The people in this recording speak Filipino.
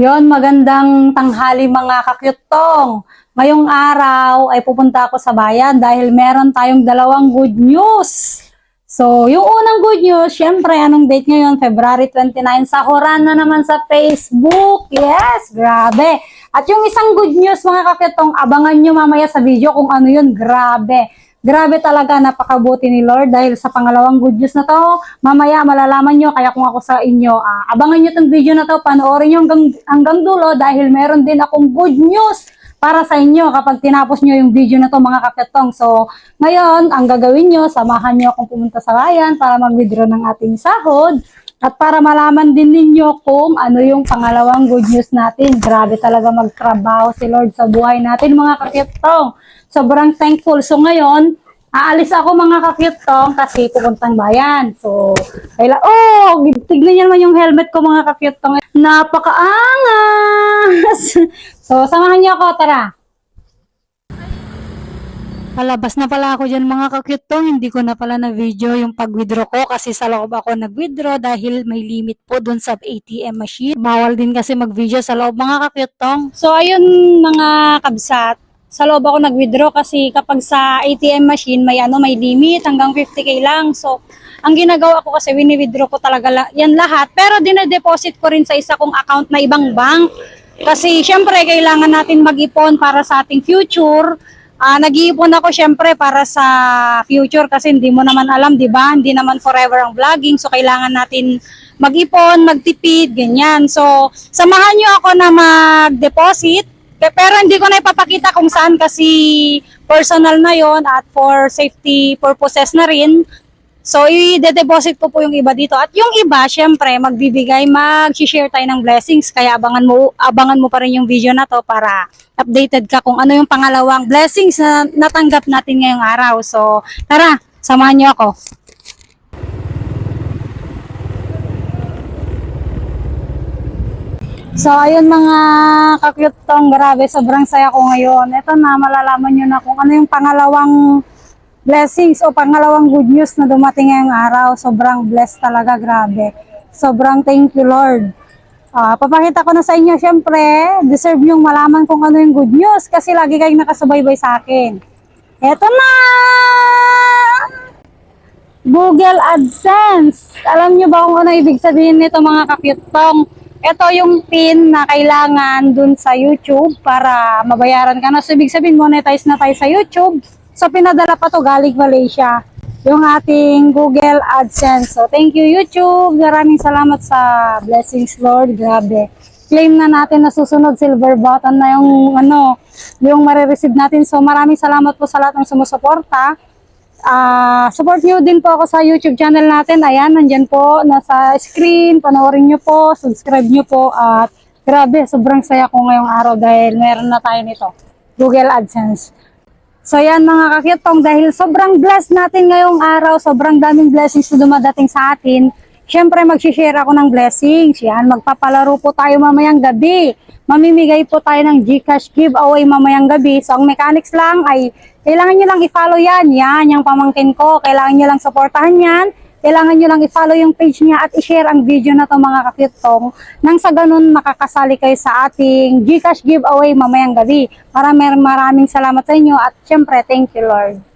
Yon, magandang tanghali mga kakyutong. Ngayong araw ay pupunta ako sa bayan dahil meron tayong dalawang good news. So, yung unang good news, syempre, anong date ngayon? February 29, sahuran na naman sa Facebook. Yes, grabe. At yung isang good news, mga kakyutong, abangan nyo mamaya sa video kung ano yun. Grabe. Grabe talaga, napakabuti ni Lord dahil sa pangalawang good news na to, mamaya malalaman nyo, kaya kung ako sa inyo, ah, abangan nyo tong video na to, panoorin nyo hanggang, hanggang dulo dahil meron din akong good news para sa inyo kapag tinapos nyo yung video na to mga kaketong. So, ngayon, ang gagawin nyo, samahan nyo akong pumunta sa bayan para mag-withdraw ng ating sahod at para malaman din ninyo kung ano yung pangalawang good news natin. Grabe talaga magtrabaho si Lord sa buhay natin mga kaketong. Sobrang thankful. So ngayon, aalis ako mga kakyutong kasi pupuntang bayan. So, kaila, oh, tignan niyo naman yung helmet ko mga kakyutong. Napakaangas! so, samahan niyo ako, tara. Palabas na pala ako dyan mga kakyutong. Hindi ko na pala na video yung pag-withdraw ko kasi sa loob ako nag-withdraw dahil may limit po dun sa ATM machine. Bawal din kasi mag-video sa loob mga kakyutong. So ayun mga kabsat, sa loob ako nag-withdraw kasi kapag sa ATM machine may ano may limit hanggang 50k lang. So ang ginagawa ko kasi wini-withdraw ko talaga la- yan lahat pero dine-deposit ko rin sa isa kong account na ibang bank. Kasi syempre kailangan natin mag-ipon para sa ating future. Ah, nag-iipon ako syempre para sa future kasi hindi mo naman alam, 'di ba? Hindi naman forever ang vlogging. So kailangan natin mag-ipon, magtipid, ganyan. So samahan niyo ako na mag-deposit. Pe- Pero hindi ko na ipapakita kung saan kasi personal na 'yon at for safety purposes na rin. So, i-deposit ko po yung iba dito. At yung iba, syempre, magbibigay, mag-share tayo ng blessings. Kaya abangan mo, abangan mo pa rin yung video na to para updated ka kung ano yung pangalawang blessings na natanggap natin ngayong araw. So, tara, samahan niyo ako. So, ayun mga kakyutong, grabe, sobrang saya ko ngayon. Ito na, malalaman nyo na kung ano yung pangalawang blessings o pangalawang good news na dumating ngayong araw. Sobrang blessed talaga, grabe. Sobrang thank you, Lord. Ah, papakita ko na sa inyo, syempre, deserve yung malaman kung ano yung good news kasi lagi kayong nakasubaybay sa akin. Eto na! Google AdSense. Alam nyo ba kung ano ibig sabihin nito mga kakyutong? Ito yung pin na kailangan dun sa YouTube para mabayaran ka na. So, ibig sabihin, monetize na tayo sa YouTube. So, pinadala pa to galing Malaysia. Yung ating Google AdSense. So, thank you YouTube. Maraming salamat sa blessings, Lord. Grabe. Claim na natin na susunod silver button na yung ano, yung marireceive natin. So, maraming salamat po sa lahat ng sumusuporta. Ah, support nyo din po ako sa YouTube channel natin. Ayan, nandyan po, nasa screen. Panoorin nyo po, subscribe nyo po. At grabe, sobrang saya ko ngayong araw dahil meron na tayo nito. Google AdSense. So yan mga kakyutong, dahil sobrang blessed natin ngayong araw, sobrang daming blessings na dumadating sa atin. Siyempre, mag-share ako ng blessings. Yan, magpapalaro po tayo mamayang gabi. Mamimigay po tayo ng Gcash giveaway mamayang gabi. So, ang mechanics lang ay kailangan nyo lang i-follow yan. Yan, yung pamangkin ko. Kailangan nyo lang supportahan yan. Kailangan nyo lang i-follow yung page niya at i-share ang video na to mga kakyutong. Nang sa ganun, makakasali kayo sa ating Gcash giveaway mamayang gabi. Maraming maraming salamat sa inyo at syempre, thank you Lord.